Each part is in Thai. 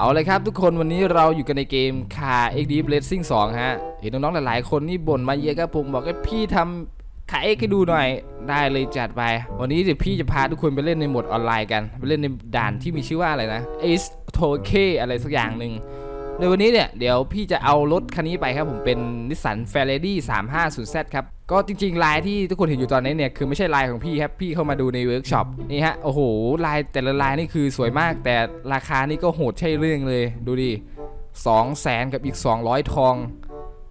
เอาเลยครับทุกคนวันนี้เราอยู่กันในเกม Car X Deep Racing 2ฮะ เห็นน้องๆหลายๆคนนี่บ่นมาเยอะครับผมบอกให้พี่ทำคาเอ็กให้ดูหน่อย ได้เลยจัดไป วันนี้เดี๋ยวพี่จะพาทุกคนไปเล่นในโหมดออนไลน์กัน ไปเล่นในด่านที่มีชื่อว่าอะไรนะ Ace t o k e อะไรสักอย่างหนึ่ง ในวันนี้เนี่ยเดี๋ยวพี่จะเอารถคันนี้ไปครับผมเป็นนิสสัน f a r a d y 350Z ครับ ก็จริงๆลายที่ทุกคนเห็นอยู่ตอนนี้เนี่ยคือไม่ใช่ลายของพี่ครับ พี่เข้ามาดูในเวิร์กช็อปนี่ฮะ โอ้โหลายแต่ละลายนี่คือสวยมาก แต่ราคานี่ก็โหดใช่เรื่องเลยดูดิ2แสนกับอีก 200 ทอง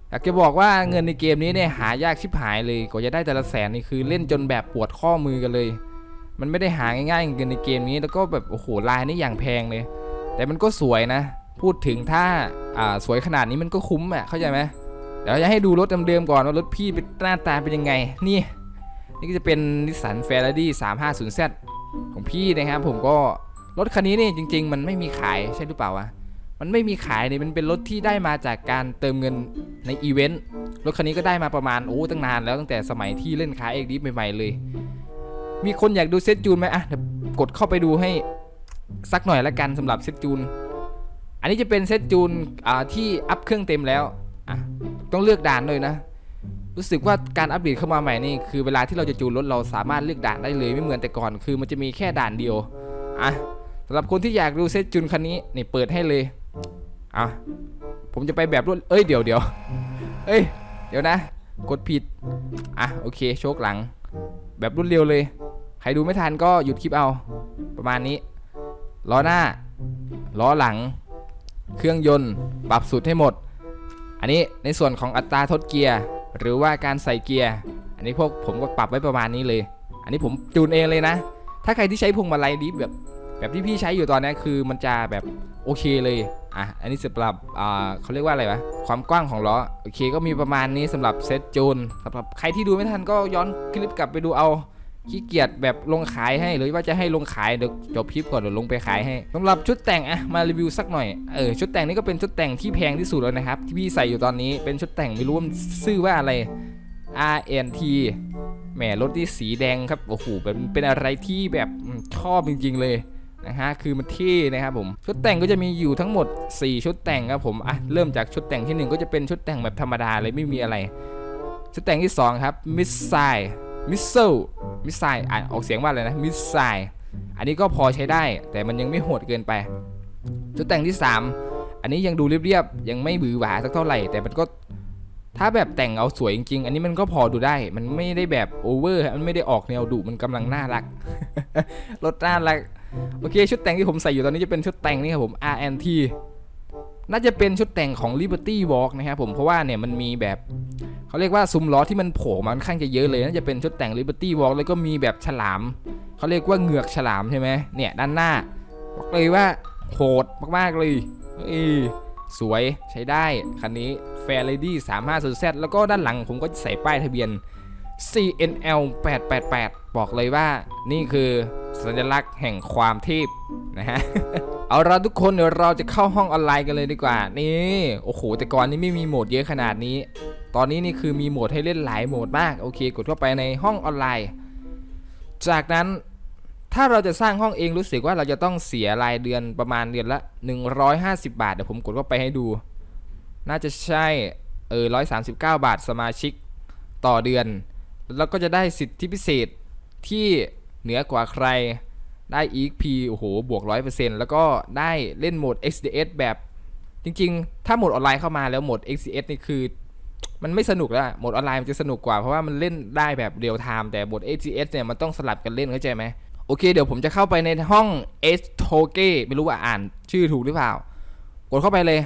อยากจะบอกว่าเงินในเกมนี้เนี่ยหายากชิบหายเลยกว่าจะได้แต่ละแสนนี่คือเล่นจนแบบปวดข้อมือกันเลย มันไม่ได้หาง่ายๆเงินในเกมนี้แล้วก็แบบโอ้โหลายนี่อย่างแพงเลย แต่มันก็สวยนะ พูดถึงถ้าอ่าสวยขนาดนี้มันก็คุ้มอะเข้าใจไหมเดี๋ยวจะให้ดูรถเดิมๆก่อนว่ารถพี่เป็นหน้าตาเป็นยังไง นี่ นี่ก็จะเป็นนิสสันเฟร a รี่ 350Z ของพี่นะครับผมก็รถคันนี้นี่จริง ๆ มันไม่มีขายใช่หรือเปล่าวะมันไม่มีขายเนี่ยมันเป็นรถที่ได้มาจากการเติมเงินในอีเวนต์รถคันนี้ก็ได้มาประมาณโอ้ตั้งนานแล้วตั้งแต่สมัยที่เล่นคาเอกดิฟใหม่ๆเลย มีคนอยากดูเซตจูนไหมอะเดี๋ยวกดเข้าไปดูให้สักหน่อยละกันสำหรับเซตจูน อันนี้จะเป็นเซตจูนที่อัพเครื่องเต็มแล้วต้องเลือกด่านเลยนะ รู้สึกว่าการอัปเดตเข้ามาใหม่นี่คือเวลาที่เราจะจูนรถเราสามารถเลือกด่านได้เลยไม่เหมือนแต่ก่อน คือมันจะมีแค่ด่านเดียวอะสำหรับคนที่อยากดูเซตจูนคันนี้นี่เปิดให้เลยอะผมจะไปแบบรวดเอ้ยเดี๋ยวเดี๋ยวเอ้ยเดี๋ยวนะ กดผิดอะโอเคโชคหลัง แบบรวดเร็วเลย ใครดูไม่ทันก็หยุดคลิปเอา ประมาณนี้ล้อหน้าล้อหลัง เครื่องยนต์ปรับสุดให้หมด อันนี้ในส่วนของอัตราทดเกียร์หรือว่าการใส่เกียร์อันนี้พวกผมก็ปรับไว้ประมาณนี้เลย อันนี้ผมจูนเองเลยนะ ถ้าใครที่ใช้พวงมาลัยดิฟแบบแบบที่พี่ใช้อยู่ตอนนี้คือมันจะแบบโอเคเลยอะอันนี้สำหรับอ่าเขาเรียกว่าอะไรวะความกว้างของล้อโอเคก็มีประมาณนี้สำหรับเซตจูนสำหรับใครที่ดูไม่ทันก็ย้อนคลิปกลับไปดูเอา ขี้เกียจแบบลงขายให้หรือว่าจะให้ลงขายเดี๋ยวจบคลิปก่อนเดี๋ยวลงไปขายให้สำหรับชุดแต่งอะมารีวิวสักหน่อยเออชุดแต่งนี่ก็เป็นชุดแต่งที่แพงที่สุดแล้วนะครับที่พี่ใส่อยู่ตอนนี้เป็นชุดแต่งไม่รู้ว่ามันชื่อว่าอะไร RNT แหมรถที่สีแดงครับโอ้โหเป็นเป็นอะไรที่แบบชอบจริง ๆ เลยนะฮะคือมันเท่นะครับผมชุดแต่งก็จะมีอยู่ทั้งหมด 4 ชุดแต่งครับผมอะเริ่มจากชุดแต่งที่หนึ่งก็จะเป็นชุดแต่งแบบธรรมดาเลยไม่มีอะไร ชุดแต่งที่สองครับมิสไซ มิสเซลมิสไซอ่านออกเสียงว่าอะไรนะมิสไซอันนี้ก็พอใช้ได้ แต่มันยังไม่โหดเกินไป ชุดแต่งที่ 3 อันนี้ยังดูเรียบๆยังไม่บือหวาสักเท่าไหร่ แต่มันก็ถ้าแบบแต่งเอาสวยจริงๆ อันนี้มันก็พอดูได้ มันไม่ได้แบบโอเวอร์ มันไม่ได้ออกแนวดุ มันกำลังน่ารัก รถน่ารัก โอเค ชุดแต่งที่ผมใส่อยู่ตอนนี้จะเป็นชุดแต่งนี่ครับผม RNT น่าจะเป็นชุดแต่งของ Liberty Walk นะครับผมเพราะว่าเนี่ยมันมีแบบเขาเรียกว่าซุ้มล้อที่มันโผล่มาค่อนข้างจะเยอะเลยน่าจะเป็นชุดแต่ง Liberty Walk แล้วก็มีแบบฉลามเขาเรียกว่าเหงือกฉลามใช่ไหมเนี่ยด้านหน้าบอกเลยว่าโหดมากๆเลยเอ้ยสวยใช้ได้คันนี้ Fair Lady 350Z แล้วก็ด้านหลังผมก็ใส่ป้ายทะเบียน CNL 888 บอกเลยว่านี่คือสัญลักษณ์แห่งความเทพนะฮะ เอาละทุกคนเดี๋ยวเราจะเข้าห้องออนไลน์กันเลยดีกว่า นี่ โอ้โห แต่ก่อนนี้ไม่มีโหมดเยอะขนาดนี้ ตอนนี้นี่คือมีโหมดให้เล่นหลายโหมดมาก โอเค กดเข้าไปในห้องออนไลน์ จากนั้นถ้าเราจะสร้างห้องเองรู้สึกว่าเราจะต้องเสียรายเดือนประมาณเดือนละ 150 บาท เดี๋ยวผมกดเข้าไปให้ดู น่าจะใช่ เออ139 บาทสมาชิกต่อเดือน แล้วก็จะได้สิทธิพิเศษที่เหนือกว่าใคร ได้ EXP โอ้โห บวก 100%แล้วก็ได้เล่นโหมด XDS แบบจริงๆ ถ้าโหมดออนไลน์เข้ามาแล้วโหมด XDS นี่คือ มันไม่สนุกแล้วโหมดออนไลน์มันจะสนุกกว่า เพราะว่ามันเล่นได้แบบเรียลไทม์แต่โหมด XDS เนี่ยมันต้องสลับกันเล่นเข้าใจไหมโอเค เดี๋ยวผมจะเข้าไปในห้อง S t o g e ไม่รู้ว่าอ่านชื่อถูกหรือเปล่า กดเข้าไปเลย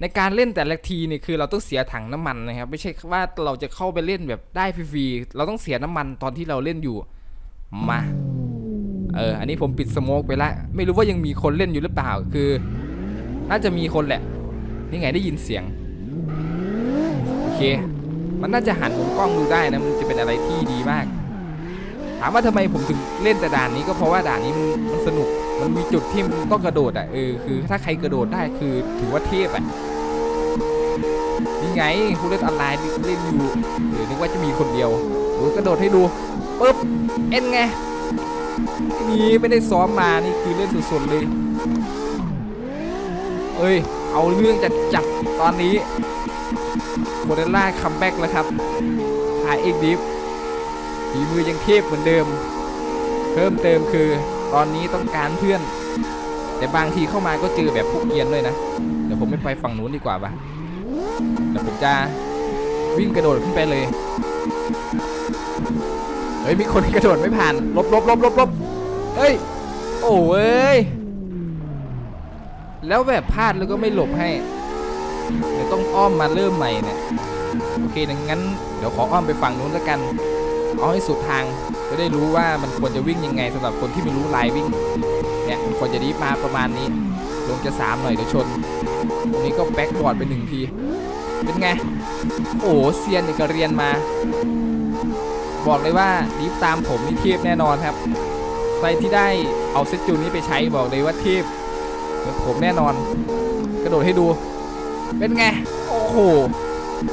ในการเล่นแต่ละทีนี่คือเราต้องเสียถังน้ำมันนะครับ ไม่ใช่ว่าเราจะเข้าไปเล่นแบบได้ฟรีๆเราต้องเสียน้ำมันตอนที่เราเล่นอยู่มา เออ อันนี้ผมปิดสโมกไปละ ไม่รู้ว่ายังมีคนเล่นอยู่หรือเปล่า คือ น่าจะมีคนแหละ นี่ไงได้ยินเสียง โอเค มันน่าจะหันมุมกล้องดูได้นะ มันจะเป็นอะไรที่ดีมาก ถามว่าทำไมผมถึงเล่นแต่ด่านนี้ก็เพราะว่าด่านนี้มันมันสนุก มันมีจุดที่มันต้องกระโดดอะ เออ คือถ้าใครกระโดดได้คือถือว่าเทพอะนี่ไงผู้เล่นออนไลน์เล่นอยู่หรือนึกว่าจะมีคนเดียวดูกระโดดให้ดูปุ๊บ เอ็นไง นี่ไม่ได้ซ้อมมา นี่คือเล่นสดๆเลย เอ้ย เอาเรื่องจัดจัดตอนนี้โคเดล่าคัมแบ็กแล้วครับหายเอกดิฟฝีมือยังเทพเหมือนเดิม เพิ่มเติมคือตอนนี้ต้องการเพื่อน แต่บางทีเข้ามาก็เจอแบบพวกเกรียนด้วยนะ เดี๋ยวผมไม่ไปฝั่งนู้นดีกว่าปะเดี๋ยวผมจะวิ่งกระโดดขึ้นไปเลย เฮ้ยมีคนกระโดดไม่ผ่านหลบหลบหลบหลบหลบเฮ้ยโอ้เว้ยแล้วแบบพลาดแล้วก็ไม่หลบให้เดี๋ยวต้องอ้อมมาเริ่มใหม่เนี่ยโอเคดังนั้นเดี๋ยวขออ้อมไปฝั่งนู้นแล้วกันเอาให้สุดทางจะได้รู้ว่ามันควรจะวิ่งยังไงสำหรับคนที่ไม่รู้ลายวิ่งเนี่ยควรจะดีมาประมาณนี้ ลงจะสามหน่อยเดี๋ยวชนตรงนี้ก็แบ็กบอร์ดไปหนึ่งทีเป็นไงโอ้เซียนเนี่ยก็เรียนมา บอกเลยว่าดีฟตามผมนี่เทพแน่นอนครับ ใครที่ได้เอาเซตจูนนี้ไปใช้บอกเลยว่าเทพเหมือนผมแน่นอน กระโดดให้ดู เป็นไง โอ้โห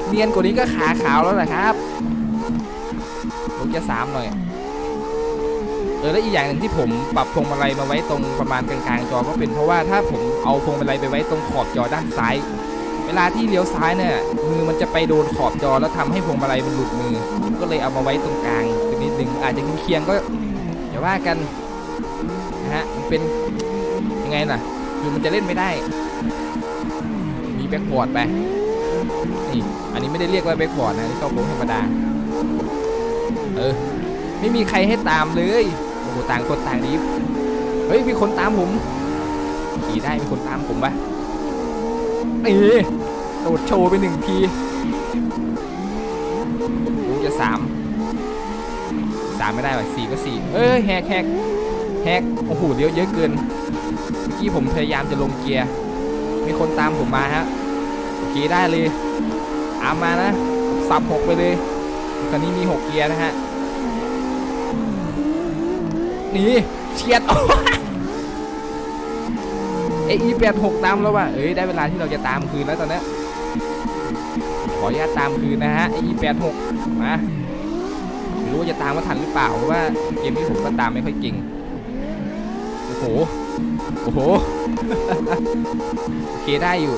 เนียนกว่านี้ก็ขาขาวแล้วแหละครับลงจะสามหน่อยเออแล้วอีกอย่างหนึ่งที่ผมปรับพวงมาลัยมาไว้ตรงประมาณกลางๆจอก็เป็นเพราะว่าถ้าผมเอาพวงมาลัยไปไว้ตรงขอบจอด้านซ้าย วลาที่เลี้ยวซ้ายเนี่ยมือมันจะไปโดนขอบจอแล้วทำให้พวงมาลัยมันหลุดมือ ก็เลยเอามาไว้ตรงกลางนิดหนึ่งอาจจะเคียงก็อย่าว่ากันนะฮะมันเป็นยังไงล่ะคือมันจะเล่นไม่ได้ มีแบ็กบอร์ดไปนี่อันนี้ไม่ได้เรียกว่าแบ็กบอร์ดนะนี่ก็โค้งธรรมดาเออไม่มีใครให้ตามเลยโอ้โหต่างคนต่างดีฟเฮ้ยมีคนตามผมขี่ได้มีคนตามผมปะ นี่โดดโชว์ไปหนึ่งทีลูจะสามสามไม่ได้ว่ะสี่ก็สี่เอ้ยแฮกแฮกแฮกโอ้โหเดี๋ยวเยอะเกินเมื่อกี้ผมพยายามจะลงเกียร์ มีคนตามผมมาฮะโอเคได้เลยตามมานะสับหกไปเลยคันนี้มีหกเกียร์นะฮะนี่เฉียด เอแปดหกตามแล้วว่ะเอ้ยได้เวลาที่เราจะตามคืนแล้วตอนนี้ขออนุญาตตามคืนนะฮะเอแปดหกมาไม่รู้ว่าจะตามมาทันหรือเปล่าเพราะว่าเกมนี้ผมก็ตามไม่ค่อยเก่งโอ้โหโอ้โหโอเคได้อยู่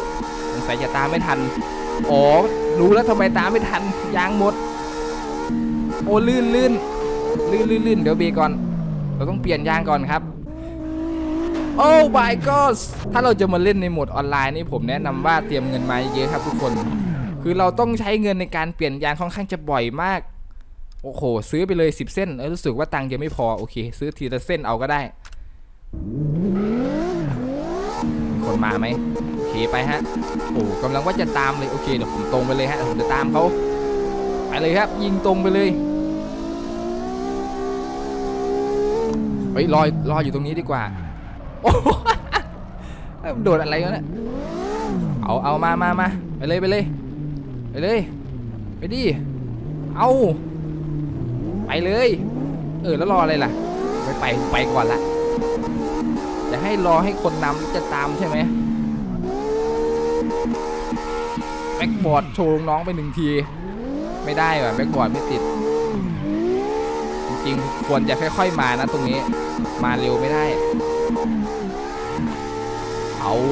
สงสัยจะตามไม่ทันอ๋อรู้แล้วทำไมตามไม่ทันยางหมดโอ้ลื่นลื่นลื่นลื่นลื่นเดี๋ยวเบรก่อน เราต้องเปลี่ยนยางก่อนครับ โอ้ my god ถ้าเราจะมาเล่นในโหมดออนไลน์นี่ผมแนะนำว่าเตรียมเงินมาเยอะครับทุกคน คือเราต้องใช้เงินในการเปลี่ยนยางค่อนข้างจะบ่อยมาก โอ้โห ซื้อไปเลย 10 เส้น เออรู้สึกว่าตังค์ยังไม่พอ โอเค ซื้อทีละเส้นเอาก็ได้ คนมาไหมโอเคไปฮะ โอ้กำลังว่าจะตามเลย โอเคเดี๋ยวผมตรงไปเลยฮะเดี๋ยวผมจะตามเขาไปเลยครับ ยิงตรงไปเลยเฮ้ยรอรออยู่ตรงนี้ดีกว่า โอ้โหโดดอะไรวะเนี่ยเอาเอามามามาไปเลยไปเลยไปเลย ไปดิเอาไปเลย เออแล้วรออะไรล่ะไม่ไปไปก่อนละจะให้รอให้คนนำจะตามใช่ไหมแบ็กบอร์ดโชว์น้องไปหนึ่งที ไม่ได้ว่ะแบ็กบอร์ดไม่ติด จริงๆควรจะค่อยๆมานะตรงนี้ มาเร็วไม่ได้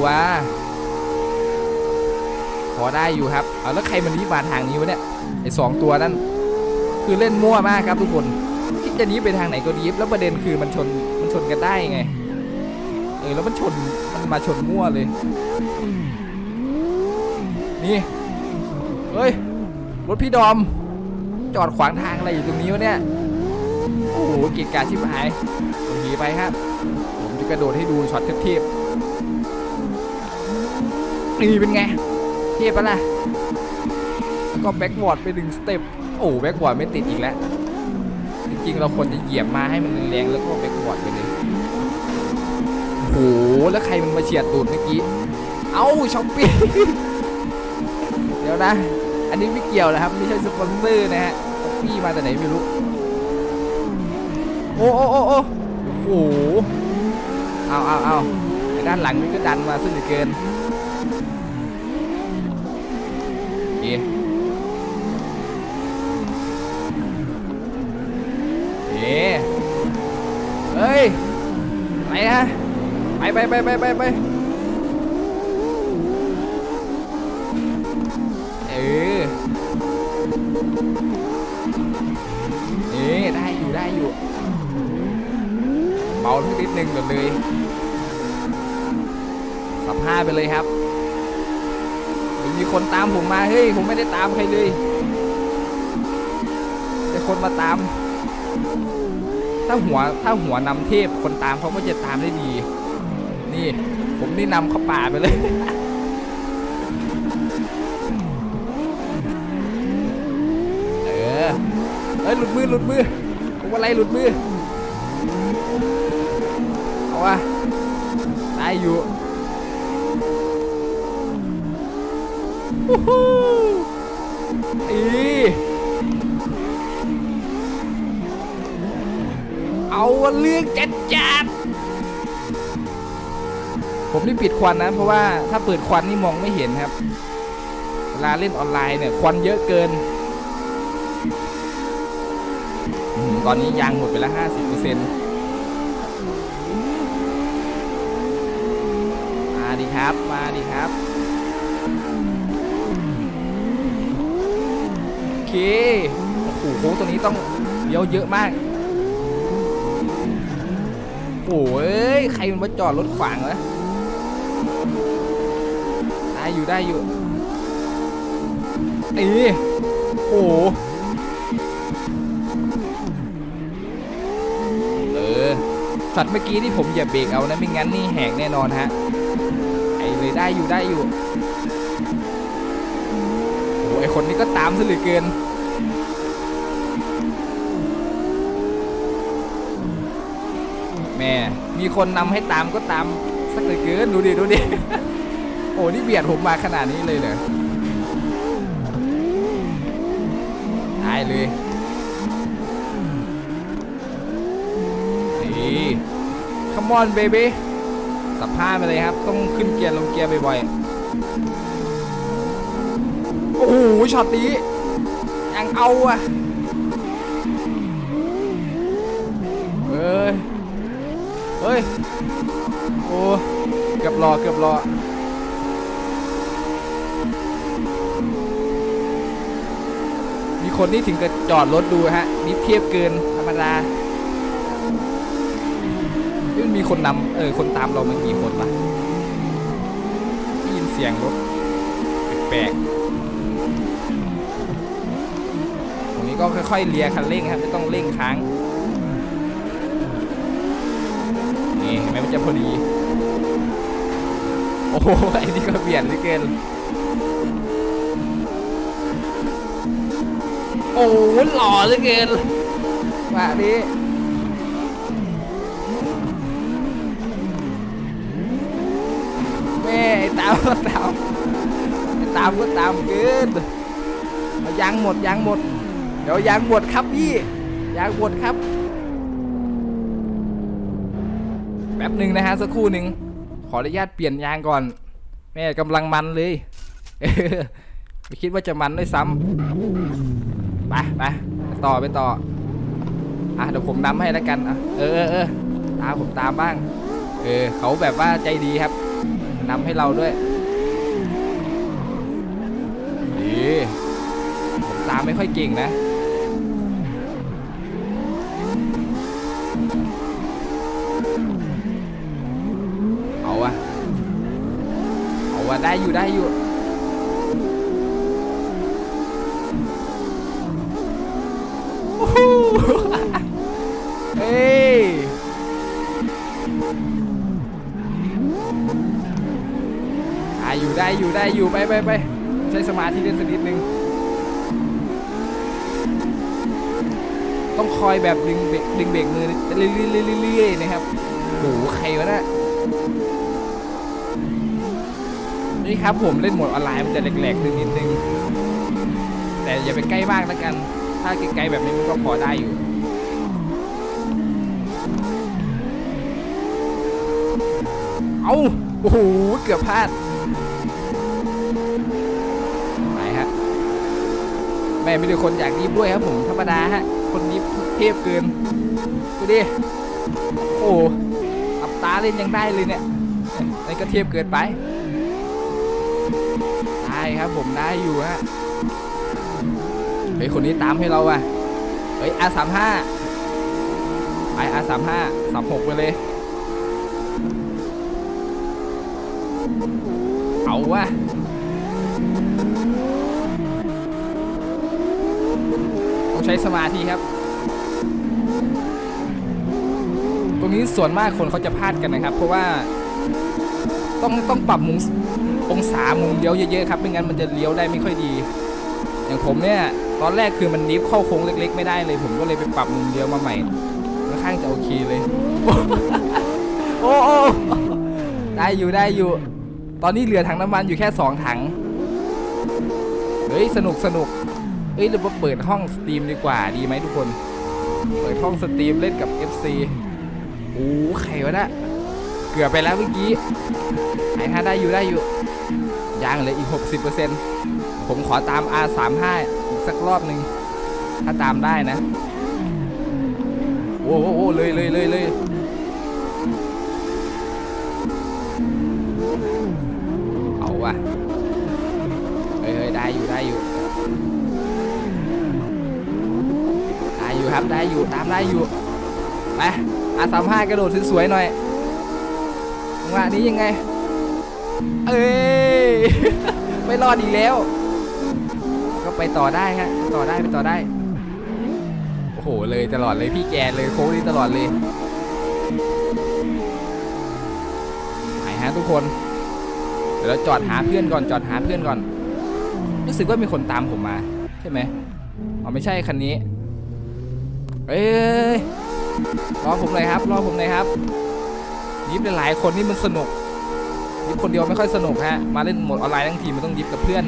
วะพอได้อยู่ครับ เอาแล้วใครมันนี้มาทางนี้วะเนี่ยไอสองตัวนั่นคือเล่นมั่วมากครับทุกคนคิดจะนี้ไปทางไหนก็ดีแล้วประเด็นคือมันชนมันชนกันได้ไงเออแล้วมันชนมันมาชนมั่วเลย นี่เฮ้ยรถพี่ดอม จอดขวางทางอะไรอยู่ตรงนี้วะเนี่ยโอ้โหเกียกาชิบหายหนีไปครับ ผมจะกระโดดให้ดูช็อตเทพๆ นี่เป็นไง เทพปะล่ะ ก็แบ็กบอร์ดไปหนึ่งสเต็ป โอ้แบ็กบอร์ดไม่ติดอีกแล้ว จริงๆ เราควรจะเหยียบมาให้มันแรงแล้วก็แบ็กบอร์ดไปเลยโอ้โห แล้วใครมันมาเฉียดตูดเมื่อกี้ เอ้าช้อปปี้ เดี๋ยวนะ อันนี้ไม่เกี่ยวนะครับ ไม่ใช่สปอนเซอร์นะฮะพี่มาแต่ไหนไม่รู้โอ้โอ้โอ้โอ้โอ้โห เอาเอาเอาด้านหลังนี่ก็ดันมาซึ่งเหลือเกิน เฮ้ย ไปนะ ไปไปไปไปไปไปเออนี่ได้อยู่ได้อยู่ เบานิดนึงก่อนเลย สับห้าไปเลยครับมีคนตามผมมา เฮ้ย ผมไม่ได้ตามใครเลย แต่คนมาตาม ถ้าหัวถ้าหัวนำเทพคนตามเขาก็จะตามได้ดี นี่ ผมนี่นำเข้าป่าไปเลยเออเอ้ยหลุดมือหลุดมือผมอะไรหลุดมือเอาวะได้อยู่วู้หูอี เอาเรื่องจัดจัดผมนี่ปิดควันนะเพราะว่าถ้าเปิดควันนี่มองไม่เห็นครับ เวลาเล่นออนไลน์เนี่ยควันเยอะเกิน ตอนนี้ยางหมดไปแล้วห้าสิบเปอร์เซ็นต์มาดีครับ มาดีครับ โอเคโอ้โหโค้งตัวนี้ต้องเลี้ยวเยอะมาก โอ้ยใครมันมาจอดรถขวางวะได้อยู่ได้อยู่นี่โอ้โหเออช็อตเมื่อกี้ที่ผมเหยียบเบรกเอานะไม่งั้นนี่แหกแน่นอนฮะไอ้เลยได้อยู่ได้อยู่โอ้ไอคนนี้ก็ตามซะเหลือเกิน แม่มีคนนำให้ตามก็ตามสักเลือเกินดูดิดูดิโอ้นี่เบียดผมมาขนาดนี้เลยเหรอได้เลยนี่ come on baby สับผ้าไปเลยครับ ต้องขึ้นเกียร์ลงเกียร์บ่อยๆโอ้โหช็อตนี้ยังเอาอะเฮ้ย เฮ้ย โอ้ เกือบรอเกือบรอมีคนนี่ถึงกับจอดรถดูฮะนี่เทียบเกินธรรมดาเอ้ยมันมีคนนำเออคนตามเรามากี่คนวะได้ยินเสียงรถแปลกๆตรงนี้ก็ค่อยๆเลียคันเร่งครับไม่ต้องเร่งค้าง นี่เห็นไหมมันจะพอดี โอ้โหไอ้นี่ก็เบี่ยดเหลือเกินโอ้โหหล่อเหลือเกินว่านี้แม่ไอ้ตามก็ตามไอ้ตามก็ตามเกินเอายางหมดยางหมด เดี๋ยวยางหมดครับพี่ยางหมดครับ แป๊บหนึ่งนะฮะสักครู่หนึ่งขออนุญาตเปลี่ยนยางก่อน แม่กำลังมันเลยไม่คิดว่าจะมันด้วยซ้ำไปไปไปต่อไปต่ออะเดี๋ยวผมนำให้แล้วกันอะเออเออเออตามผมตามบ้าง เออเขาแบบว่าใจดีครับนำให้เราด้วยดีผมตามไม่ค่อยเก่งนะ เอาวะเอาวะได้อยู่ได้อยู่โอ้โหเฮ้ยอ่าอยู่ได้อยู่ได้อยู่ไปไปไปใช้สมาธิเล่นสักนิดนึง ต้องคอยแบบดึงเบรกดึงเบรกมือเรื่อยๆนะครับโอ้โหใครวะน่ะ นี่ครับผมเล่นโหมดออนไลน์มันจะแหลกๆนิดนึง แต่อย่าไปใกล้มากแล้วกัน ถ้าใกล้ๆแบบนี้มันก็พอได้อยู่เอาโอ้โห เกือบพลาด ไปฮะ แม่ไม่ได้คนอยากรีบด้วยครับผมธรรมดาฮะ คนนี้เทพเกิน ดูดิ โอ้หอับตาเล่นยังได้เลยเนี่ยนี่ก็เทียบเกินไป ครับ ผมได้อยู่ฮะเฮ้ยคนนี้ตามให้เราว่ะเฮ้ย R สามห้าไป R สามห้าสามหกไปเลย เอาวะต้องใช้สมาธิครับ ตรงนี้ส่วนมากคนเขาจะพลาดกันนะครับ เพราะว่าต้องต้องปรับมุม องศามุมเลี้ยวเยอะๆครับไม่งั้นมันจะเลี้ยวได้ไม่ค่อยดี อย่างผมเนี่ยตอนแรกคือมันนิฟเข้าโค้งเล็ก ๆ ไม่ได้เลย ผมก็เลยไปปรับมุมเลี้ยวมาใหม่ค่อนข้างจะโอเคเลย โอ้โอ้ได้อยู่ได้อยู่ ตอนนี้เหลือถังน้ำมันอยู่แค่2ถังเฮ้ยสนุกสนุกเอ้ยหรือว่าเปิดห้องสตรีมดีกว่าดีไหมทุกคน เปิดห้องสตรีมเล่นกับ FC โอ้ใครวะนะเกือบไปแล้วเมื่อกี้ไอ้ห้าได้อยู่ได้อยู่ ยังเหลืออีก 60%ผมขอตาม R35 อีกสักรอบหนึ่งถ้าตามได้นะ โอ้โหเลยเลยเลยเลยเอาว่ะเฮ้ยเฮ้ยได้อยู่ได้อยู่ ได้อยู่ครับได้อยู่ตามได้อยู่ไปอาสามห้ากระโดดสวยๆหน่อยจังหวะนี้ยังไง เอ้ย ไม่รอดอีกแล้ว ก็ไปต่อได้ฮะต่อได้ไปต่อได้ โอ้โหเลยตลอดเลยพี่แกเลยโค้งนี้ตลอดเลยไปฮะทุกคนเดี๋ยวเราจอดหาเพื่อนก่อนจอดหาเพื่อนก่อน รู้สึกว่ามีคนตามผมมา ใช่ไหมอ๋อไม่ใช่คันนี้เอ้ยรอผมหน่อยครับ รอผมหน่อยครับยิบหลายๆคนนี่มันสนุก ยิบคนเดียวไม่ค่อยสนุกฮะ มาเล่นโหมดออนไลน์ทั้งทีมันต้องยิบกับเพื่อน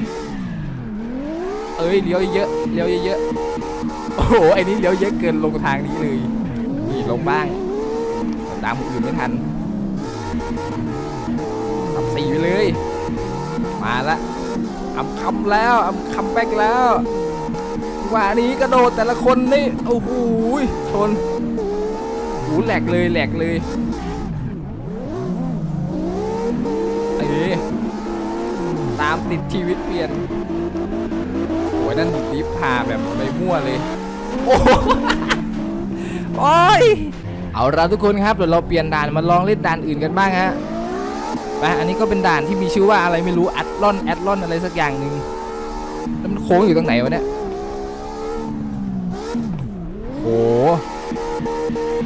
เอ้ยเลี้ยวเยอะเลี้ยวเยอะโอ้โหไอ้นี่เลี้ยวเยอะเกินลงทางนี้เลยนี่ลงบ้าง ตามคนอื่นไม่ทันสับสี่ไปเลย มาละอำคำแล้วอำคำแบกแล้วว่านี้กระโดดแต่ละคนนี่โอ้โหชนหูแหลกเลยแหลกเลยเอ้ย ตามติดชีวิตเปลี่ยนโอ้ยนั่นดิฟพาแบบไปมั่วเลย โอ้โอยเอาละทุกคนครับเดี๋ยวเราเปลี่ยนด่านมาลองเล่นด่านอื่นกันบ้างฮะไปอันนี้ก็เป็นด่านที่มีชื่อว่าอะไรไม่รู้แอดลอนแอดลอนอะไรสักอย่างหนึ่งแล้วมันโค้งอยู่ตรงไหนวะเนี่ยโห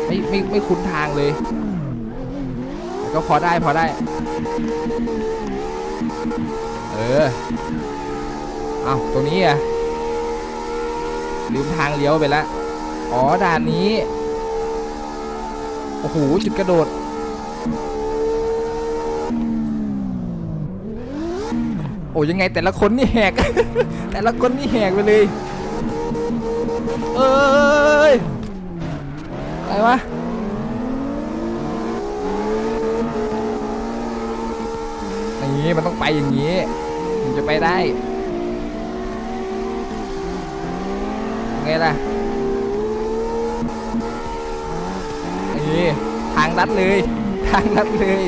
ไม่ไม่ไม่คุ้นทางเลย ก็พอได้พอได้ เออ เอาตรงนี้อะลืมทางเลี้ยวไปแล้วอ๋อด่านนี้ โอ้โห จุดกระโดด โอ้ยังไงแต่ละคนนี่แหก แต่ละคนนี่แหกไปเลย เอ้ยอะไรวะ อย่าง นี้มันต้องไปอย่างนี้ถึงจะไปได้งไงล่ะนี่ทางลัดเลย ทางลัดเลย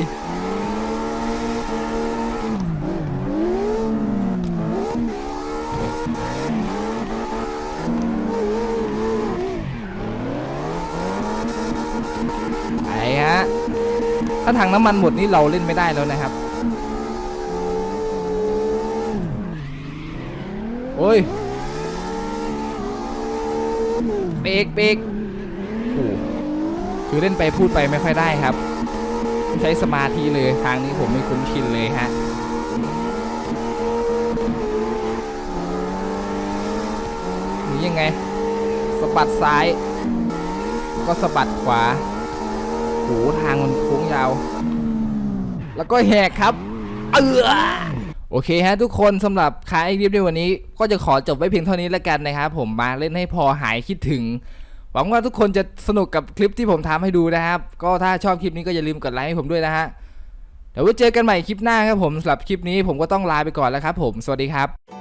ไปฮะถ้าถังน้ำมันหมดนี่เราเล่นไม่ได้แล้วนะครับ โอ้ยเบรกเบรกโอ้คือเล่นไปพูดไปไม่ค่อยได้ครับ ใช้สมาธิเลยทางนี้ผมไม่คุ้นชินเลยฮะนี่ยังไงสะบัดซ้าย ก็สะบัดขวาโหทางมันโค้งยาว แล้วก็แหกครับ เออ โอเคฮะทุกคนสำหรับคายคลิปในวันนี้ ก็จะขอจบไว้เพียงเท่านี้แล้วกันนะครับผมมาเล่นให้พอหายคิดถึง หวังว่าทุกคนจะสนุกกับคลิปที่ผมทำให้ดูนะครับ ก็ถ้าชอบคลิปนี้ก็อย่าลืมกดไลค์ให้ผมด้วยนะฮะเดี๋ยวไว้เจอกันใหม่คลิปหน้าครับผมสำหรับคลิปนี้ผมก็ต้องลาไปก่อนแล้วครับผมสวัสดีครับ